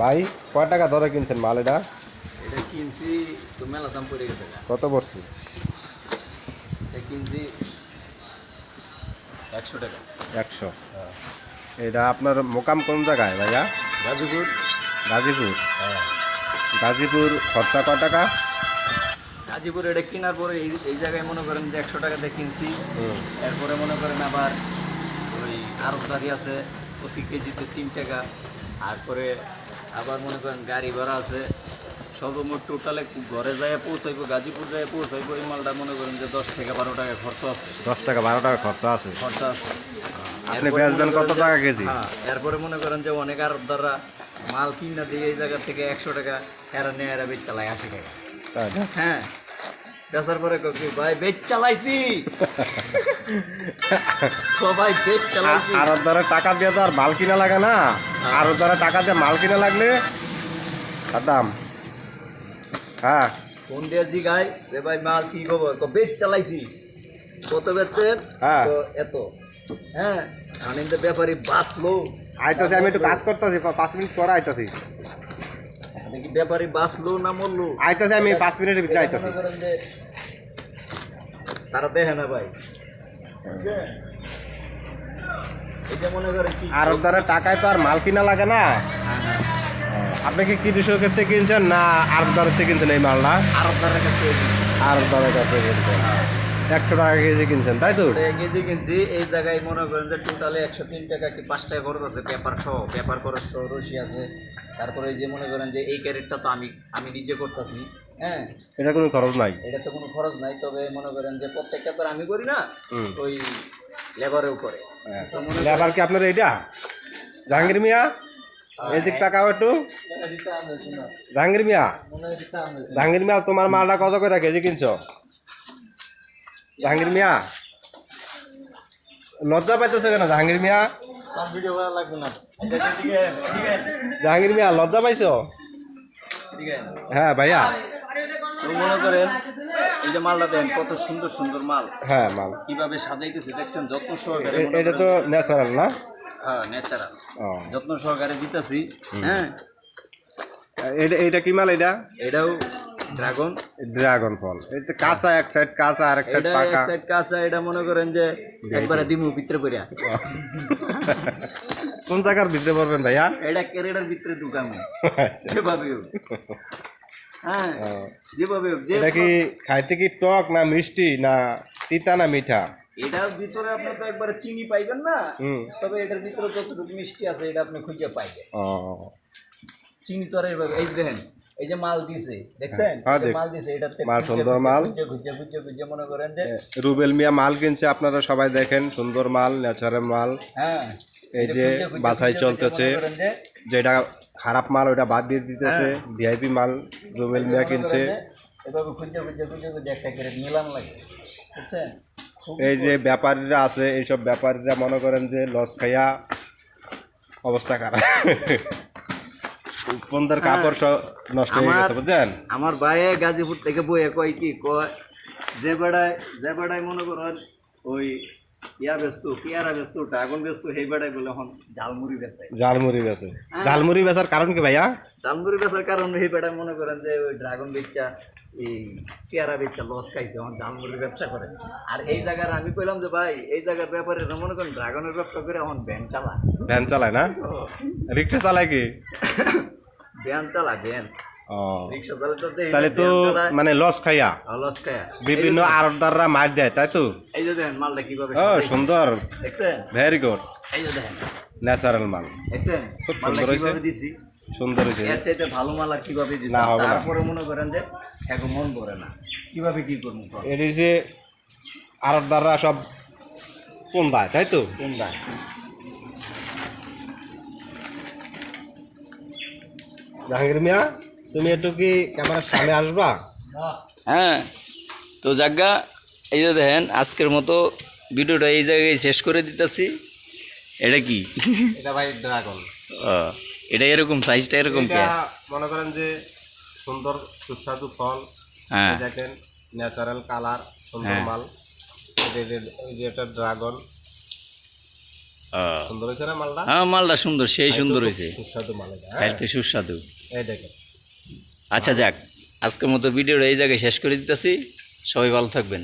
ভাই কয় টাকা ধরে কিনছেন মাল এটা? এটা কিনছি তো মেলা দাম পড়ে গেছে কত পড়ছে? এটা কিনছি একশো টাকা। একশো। এটা আপনার মোকাম কোন জায়গায় ভাইয়া? গাজীপুর। গাজীপুর। গাজীপুর খরচা কয় টাকা? গাজীপুর এটা কেনার পরে এই এই জায়গায় মনে করেন যে একশো টাকাতে কিনছি। এরপরে মনে করেন আবার ওই আরবদারি আছে প্রতি কেজিতে তিন টাকা। তারপরে আবার মনে করেন গাড়ি ভাড়া আছে। সর্বমোট টোটালে ঘরে যায় পৌঁছাইবো গাজীপুর যায় পৌঁছাইবো এই মালটা মনে করেন যে দশ থেকে বারো টাকা খরচ আছে। দশ টাকা বারো টাকা খরচা আছে। খরচা আছে। আপনি এরপরে বেচবেন মনে কত করেন যে- টাকা কেজি? হ্যাঁ এরপরে মনে করেন যে অনেক আরবদাররা মাল কিনা দিয়ে এই জায়গা থেকে একশো টাকা এরা নেয় এরা বেচ চালায় আশি টাকা হ্যাঁ বেচার পরে কি, ভাই বেচ চালাইছি। ভাই বেচ চালাইছি। আর দ্বারা টাকা দিয়ে তো আর মাল কিনা লাগে না। আর দ্বারা টাকা দিয়ে মাল কিনা লাগলে দাম। হ্যাঁ। ফোন দিয়ে জি গাই যে ভাই মাল কি খবর? বেচ চালাইছি। কত বেচছেন? হ্যাঁ। এত। হ্যাঁ আনন্দ ব্যাপারী বাঁচলো আইতাছি আমি একটু কাজ করতেছি পাঁচ মিনিট পরে আইতাছি। ব্যাপারী বাঁচলো না মরলো? আইতাছি আমি পাঁচ মিনিটের ভিতরে আইতাছি। তারা দেখে না ভাই। এটা মনে করেন কি টাকায় তো আর মাল কিনা লাগে না। আপনি কি কৃষকের ক্ষেত্রে কিনছেন? না আর দ্বারা থেকে কিনছেন এই মালটা? আরবদারের কাছে আর দ্বারা কাছে কিনছেন। একশো টাকা কেজি কিনছেন তাই তো? কেজি কিনছি। এই জায়গায় মনে করেন যে টোটালে একশো তিন টাকা কি পাঁচ টাকা খরচ আছে পেপার সহ। পেপার খরচ সহ রশি আছে। তারপরে এই যে মনে করেন যে এই ক্যারেটটা তো আমি আমি নিজে করতেছি। হ্যাঁ। এটা কোনো খরচ নাই। এটা তো কোনো খরচ নাই তবে মনে করেন যে প্রত্যেকটা তো আমি করি না ওই লেবারেও করে। তো লেবার কি আপনার এইটা? জাহাঙ্গীর মিয়া? এদিক তাকাও একটু। জাহাঙ্গীর মিয়া। জাহাঙ্গীর মিয়া তোমার মালটা কত করে কেজি কিনছো? জাহাঙ্গীর মিয়া? লজ্জা পাইতেছো কেন জাহাঙ্গীর মিয়া? জাহাঙ্গীর মিয়া লজ্জা পাইছো? হ্যাঁ ভাইয়া। মনে করেন এই যে মালটা দেন কত সুন্দর সুন্দর মাল। হ্যাঁ মাল। কীভাবে সাজাইতেছে দেখছেন যত্ন সহকারে এটা তো ন্যাচারাল না? হ্যাঁ ন্যাচারাল যত্ন সহকারে দিতেছি হ্যাঁ। এটা এটা কি মাল এটা? এটাও ড্রাগন ড্রাগন ফল। এটা কাঁচা এক সাইড কাঁচা আর এক সাইড এটা এক সাইড কাঁচা এটা মনে করেন যে একবারে দিমু ভিতরে পড়িয়া কোন জায়গার ভিতরে পড়বেন ভাইয়া? এটা ক্যারেটার ভিতরে ঢুকামু। আচ্ছা। যেভাবে হোক। হ্যাঁ যেভাবে হোক যে এটা কি খাইতে কি টক না মিষ্টি না তিতা না মিঠা? এটার ভিতরে আপনি তো একবারে চিনি পাইবেন না। তবে এটার ভিতরে যতটুকু মিষ্টি আছে এটা আপনি খুঁজে পাইবেন। চিনি তো আর এইভাবে এই দেখেন এই যে মাল দিছে দেখছেন? হ্যাঁ। মাল দিছে এটাতে মাল সুন্দর মাল। মনে করেন যে রুবেল মিয়া মাল কিনছে আপনারা সবাই দেখেন সুন্দর মাল ন্যাচারাল মাল। হ্যাঁ এই যে বাছাই চলতেছে যেটা খারাপ মাল ওটা বাদ দিয়ে দিতেছে ভিআইপি মাল রুবেল মিয়া কিনছে। এভাবে খুঁজে খুঁজে খুঁজে খুঁজে একটা করে নিলাম লাগে বুঝছেন? এই যে ব্যাপারীরা আছে এইসব ব্যাপারীরা মনে করেন যে লস খাইয়া অবস্থা খারাপ। পন্দার কাপড় সব নষ্ট হয়ে গেছে বুঝছেন আমার ভাইয়ে গাজীপুর থেকে বইয়ে কয় কি কয় যে বেড়ায় যে বেড়ায় মনে করেন ওই ইয়া ব্যস্ত পেয়ারা ব্যস্ত ড্রাগন ব্যস্ত সেই বেড়ায় বলে এখন ঝালমুড়ি বেচায়। ঝালমুড়ি বেচে। ঝালমুড়ি বেচার কারণ কি ভাইয়া? ঝালমুড়ি বেচার কারণ এই বেড়ায় মনে করেন যে ওই ড্রাগন বেচা এই পেয়ারা বেচা লস খাইছে এখন ঝালমুড়ির ব্যবসা করে। আর এই জায়গার আমি কইলাম যে ভাই এই জায়গার ব্যাপারে মনে করেন ড্রাগনের ব্যবসা করে এখন ভ্যান চালা ভ্যান চালায় না? রিক্সা চালায় কি? ভ্যান চালা ভ্যান তাহলে তো মানে লস খাইয়া। লস খায় বিভিন্ন আড়তদাররা মার দেয় তাই তো? এই যে দেখেন মালটা কীভাবে ও সুন্দর। দেখছেন? ভেরি গুড এই যে দেখেন। ন্যাচারাল মাল। দেখছেন? খুব সুন্দর। দিছি? সুন্দর হয়েছে। এর চাইতে ভালো মাল আর কীভাবে দিছি? না, হবে তারপরে মনে করেন যে এখন মন ভরে না। কীভাবে কি করব? যে সব কোন দায় তাই তো? কোন দায়? জাহাঙ্গীর মিয়া তুমি একটু কি ক্যামেরার সামনে আসবা? হ্যাঁ। তো জাগা এই যে দেখেন আজকের মতো ভিডিওটা এই জায়গায় শেষ করে দিতেছি। এটা কি? এটা ভাই ড্রাগন। এটা এরকম সাইজটা এরকম মনে করেন যে সুন্দর সুস্বাদু ফল। হ্যাঁ। দেখেন ন্যাচারাল কালার সুন্দর হ্যাঁ। মাল। এটা ড্রাগন। সুন্দর হয়েছে না মালটা? হ্যাঁ মালটা সুন্দর সেই সুন্দর হয়েছে। সুস্বাদু মাল হ্যাঁ? খাইতে সুস্বাদু। এই দেখেন। আচ্ছা যাক আজকের মতো ভিডিওটা এই জায়গায় শেষ করে দিতেছি। সবাই ভালো থাকবেন।